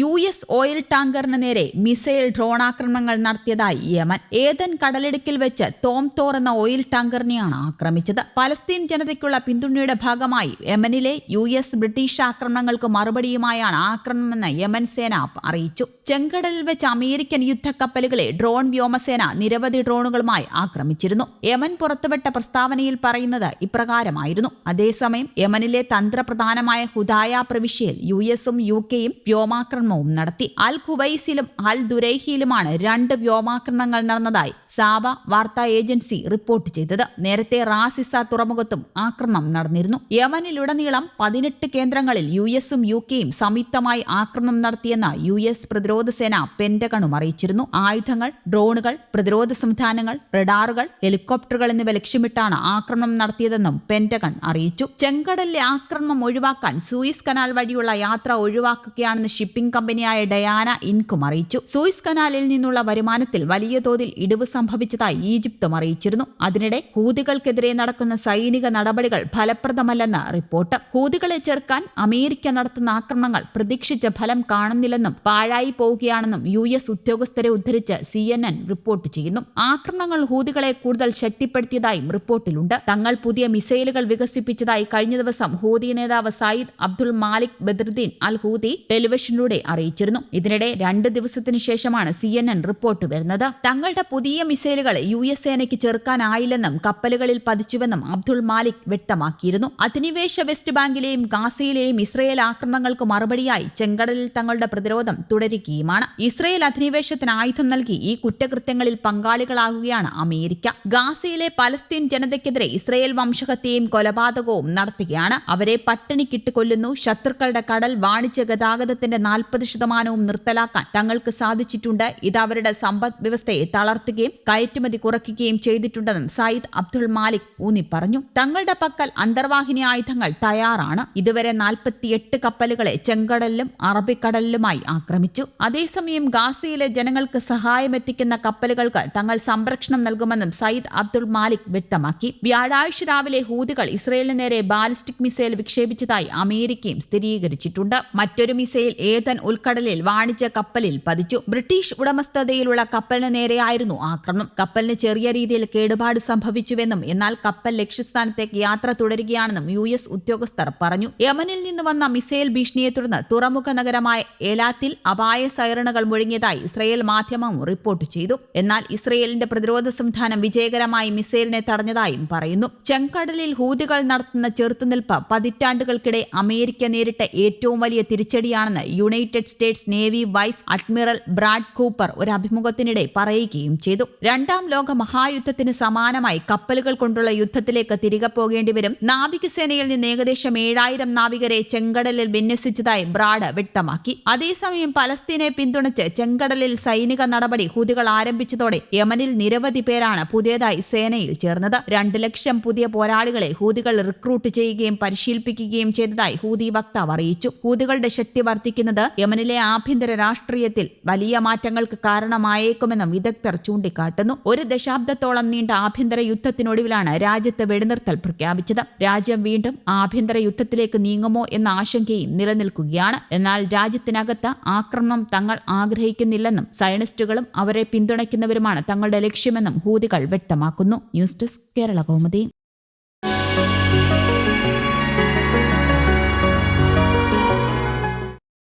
U S oil ടാങ്കറിന് നേരെ missile drone ഡ്രോണാക്രമണങ്ങൾ നടത്തിയതായി Yemen. ഏതൻ കടലിടുക്കിൽ വെച്ച് തോം തോർ എന്ന ഓയിൽ ടാങ്കറിനെയാണ് ആക്രമിച്ചത്. പലസ്തീൻ ജനതയ്ക്കുള്ള പിന്തുണയുടെ ഭാഗമായി യമനിലെ യു എസ് ബ്രിട്ടീഷ് ആക്രമണങ്ങൾക്ക് മറുപടിയുമായാണ് ആക്രമണമെന്ന് യമൻ സേന അറിയിച്ചു. ചെങ്കടലിൽ വെച്ച് അമേരിക്കൻ യുദ്ധക്കപ്പലുകളെ ഡ്രോൺ വ്യോമസേന നിരവധി ഡ്രോണുകളുമായി ആക്രമിച്ചിരുന്നു. യമൻ പുറത്തുവിട്ട പ്രസ്താവനയിൽ പറയുന്നത് ഇപ്രകാരമായിരുന്നു. അതേസമയം യമനിലെ തന്ത്രപ്രധാനമായ ഹുദായ പ്രവിശ്യയിൽ യു എസും യു കെയും വ്യോമാക്രമണവും നടത്തി. അൽ ഖുബൈസിലും അൽ ദുരൈഹിയിലുമാണ് രണ്ട് വ്യോമാക്രമണങ്ങൾ നടന്നതായി സാബ വാർത്താ ഏജൻസി റിപ്പോർട്ട് ചെയ്തത്. നേരത്തെ റാസിസ തുറമുഖത്തും ആക്രമണം നടന്നിരുന്നു. യമനിലുടനീളം പതിനെട്ട് കേന്ദ്രങ്ങളിൽ യു എസും യു കെയും സംയുക്തമായി ആക്രമണം നടത്തിയെന്ന് യു എസ് പ്രതിരോധ സേന പെന്റഗണും അറിയിച്ചിരുന്നു. ആയുധങ്ങൾ ഡ്രോണുകൾ പ്രതിരോധ സംവിധാനങ്ങൾ റഡാറുകൾ ഹെലികോപ്റ്ററുകൾ എന്നിവ ലക്ഷ്യമിട്ടാണ് ആക്രമണം നടത്തിയതെന്നും പെന്റഗൺ അറിയിച്ചു. ചെങ്കടലിലെ ആക്രമണം ഒഴിവാക്കാൻ സൂയിസ് കനാൽ വഴിയുള്ള യാത്ര ഒഴിവാക്കുകയാണെന്ന് ഷിപ്പിംഗ് കമ്പനിയായ ഡയാന ഇൻകും അറിയിച്ചു. സൂയിസ് കനാലിൽ നിന്നുള്ള വരുമാനത്തിൽ വലിയ തോതിൽ ഇടിവ് സംഭവിച്ചതായി ഈജിപ്തും അറിയിച്ചിരുന്നു. അതിനിടെ ഹൂതികൾക്കെതിരെ നടക്കുന്ന സൈനിക നടപടികൾ ഫലപ്രദമല്ലെന്ന് റിപ്പോർട്ട്. ഹൂതികളെ ചെറുക്കാൻ അമേരിക്ക നടത്തുന്ന ആക്രമണങ്ങൾ പ്രതീക്ഷിച്ച ഫലം കാണുന്നില്ലെന്നും പാഴായി പോവുകയാണെന്നും യു എസ് ഉദ്യോഗസ്ഥരെ ഉദ്ധരിച്ച് സി എൻ എൻ റിപ്പോർട്ട് ചെയ്യുന്നു. ആക്രമണങ്ങൾ ഹൂതികളെ കൂടുതൽ ശക്തിപ്പെടുത്തിയതായും റിപ്പോർട്ടിലുണ്ട്. തങ്ങൾ പുതിയ മിസൈലുകൾ വികസിപ്പിച്ചതായി കഴിഞ്ഞ ദിവസം ഹൂതി നേതാവ് Sayyid Abdul Malik Badruddin al Houthi ടെലിവിഷനിലൂടെ അറിയിച്ചിരുന്നു. ഇതിനിടെ രണ്ട് ദിവസത്തിനു ശേഷമാണ് സി എൻ എൻ റിപ്പോർട്ട് വരുന്നത്. തങ്ങളുടെ പുതിയ മിസൈലുകൾ യു എസ് സേനയ്ക്ക് ചെറുക്കാനായില്ലെന്നും കപ്പലുകളിൽ പതിച്ചുവെന്നും അബ്ദുൾ മാലിക് വ്യക്തമാക്കിയിരുന്നു. അധിനിവേശ വെസ്റ്റ് ബാങ്കിലെയും ഗാസയിലെയും ഇസ്രയേൽ ആക്രമണങ്ങൾക്ക് മറുപടിയായി ചെങ്കടലിൽ തങ്ങളുടെ പ്രതിരോധം തുടരുകയുമാണ്. ഇസ്രയേൽ അധിനിവേശത്തിന് ആയുധം നൽകി ഈ കുറ്റകൃത്യങ്ങളിൽ പങ്കാളികളാകുകയാണ് അമേരിക്ക. ഗാസയിലെ പലസ്തീൻ ജനതയ്ക്കെതിരെ ഇസ്രയേൽ വംശഹത്യയും കൊലപാതകവും നടത്തുകയാണ്. അവരെ പട്ടിണിക്കിട്ട് കൊല്ലുന്നു. ശത്രുക്കളുടെ കടൽ വാണിജ്യ ഗതാഗതത്തിന്റെ നാൽപ്പത് ശതമാനവും നിർത്തലാക്കാൻ തങ്ങൾക്ക് സാധിച്ചിട്ടുണ്ട്. ഇത് അവരുടെ സമ്പദ് വ്യവസ്ഥയെ തളർത്തുകയും കയറ്റുമതി കുറയ്ക്കുകയും ചെയ്തിട്ടുണ്ടെന്നും സയ്യിദ് അബ്ദുൾ മാലിക് ഊന്നി പറഞ്ഞു. തങ്ങളുടെ പക്കൽ അന്തർവാഹിനി ആയുധങ്ങൾ തയ്യാറാണ്. ഇതുവരെ നാൽപ്പത്തിയെട്ട് കപ്പലുകളെ ചെങ്കടലിലും അറബിക്കടലിലുമായി ആക്രമിച്ചു. അതേസമയം ഗാസയിലെ ജനങ്ങൾക്ക് സഹായമെത്തിക്കുന്ന കപ്പലുകൾക്ക് തങ്ങൾ സംരക്ഷണം നൽകുമെന്നും സയ്യിദ് അബ്ദുൾ മാലിക് വ്യക്തമാക്കി. വ്യാഴാഴ്ച രാവിലെ ഹൂതികൾ ഇസ്രയേലിന് നേരെ ബാലിസ്റ്റിക് മിസൈൽ വിക്ഷേപിച്ചതായി അമേരിക്കയും സ്ഥിരീകരിച്ചിട്ടുണ്ട്. മറ്റൊരു മിസൈൽ ഏതൻ ഉൾക്കടലിൽ വാണിജ്യ കപ്പലിൽ പതിച്ചു. ബ്രിട്ടീഷ് ഉടമസ്ഥതയിലുള്ള കപ്പലിന് നേരെയായിരുന്നു ആക്രമണം. കപ്പലിന് ചെറിയ രീതിയിൽ കേടുപാട് സംഭവിച്ചുവെന്നും എന്നാൽ കപ്പൽ ലക്ഷ്യസ്ഥാനത്തേക്ക് യാത്ര തുടരുകയാണെന്നും യു എസ് ഉദ്യോഗസ്ഥർ പറഞ്ഞു. യമനിൽ നിന്ന് വന്ന മിസൈൽ ഭീഷണിയെ തുടർന്ന് തുറമുഖ നഗരമായ എലാത്തിൽ അപായ സൈറണുകൾ മുഴങ്ങിയതായി ഇസ്രയേൽ മാധ്യമം റിപ്പോർട്ട് ചെയ്തു. എന്നാൽ ഇസ്രയേലിന്റെ പ്രതിരോധ സംവിധാനം വിജയകരമായി മിസൈലിനെ തടഞ്ഞതായും പറയുന്നു. ചെങ്കടലിൽ ഹൂതികൾ നടത്തുന്ന ചെറുത്തുനിൽപ്പ് പതിറ്റാണ്ടുകൾക്കിടെ അമേരിക്ക നേരിട്ട ഏറ്റവും വലിയ തിരിച്ചടിയാണെന്ന് United States navy vice admiral Brad Cooper ഒരു അഭിമുഖത്തിനിടെ പറയുകയും ചെയ്തു. രണ്ടാം ലോക മഹായുദ്ധത്തിന് സമാനമായി കപ്പലുകൾ കൊണ്ടുള്ള യുദ്ധത്തിലേക്ക് തിരികെ പോകേണ്ടി വരും. നാവികസേനയിൽ നിന്ന് ഏകദേശം ഏഴായിരം നാവികരെ ചെങ്കടലിൽ വിന്യസിച്ചതായി ബ്രാഡ് വ്യക്തമാക്കി. അതേസമയം പലസ്തീനെ പിന്തുണച്ച് ചെങ്കടലിൽ സൈനിക നടപടി ഹൂതികൾ ആരംഭിച്ചതോടെ യമനിൽ നിരവധി പേരാണ് പുതിയതായി സേനയിൽ ചേർന്നത്. രണ്ട് ലക്ഷം പുതിയ പോരാളികളെ ഹൂതികൾ റിക്രൂട്ട് ചെയ്യുകയും പരിശീലിപ്പിക്കുകയും ചെയ്തതായി ഹൂതി വക്താവ് അറിയിച്ചു. ഹൂതികളുടെ ശക്തി വർദ്ധിക്കുന്നത് യമനിലെ ആഭ്യന്തര രാഷ്ട്രീയത്തിൽ വലിയ മാറ്റങ്ങൾക്ക് കാരണമായേക്കുമെന്നും വിദഗ്ധർ ചൂണ്ടിക്കാട്ടുന്നു. ഒരു ദശാബ്ദത്തോളം നീണ്ട ആഭ്യന്തര യുദ്ധത്തിനൊടുവിലാണ് രാജ്യത്ത് വെടിനിർത്തൽ പ്രഖ്യാപിച്ചത്. രാജ്യം വീണ്ടും ആഭ്യന്തര യുദ്ധത്തിലേക്ക് നീങ്ങുമോ എന്ന ആശങ്കയും നിലനിൽക്കുകയാണ്. എന്നാൽ രാജ്യത്തിനകത്ത് ആക്രമണം തങ്ങൾ ആഗ്രഹിക്കുന്നില്ലെന്നും സയനിസ്റ്റുകളും അവരെ പിന്തുണയ്ക്കുന്നവരുമാണ് തങ്ങളുടെ ലക്ഷ്യമെന്നും ഹൂതികൾ വ്യക്തമാക്കുന്നു. News desk Kerala Kaumudi.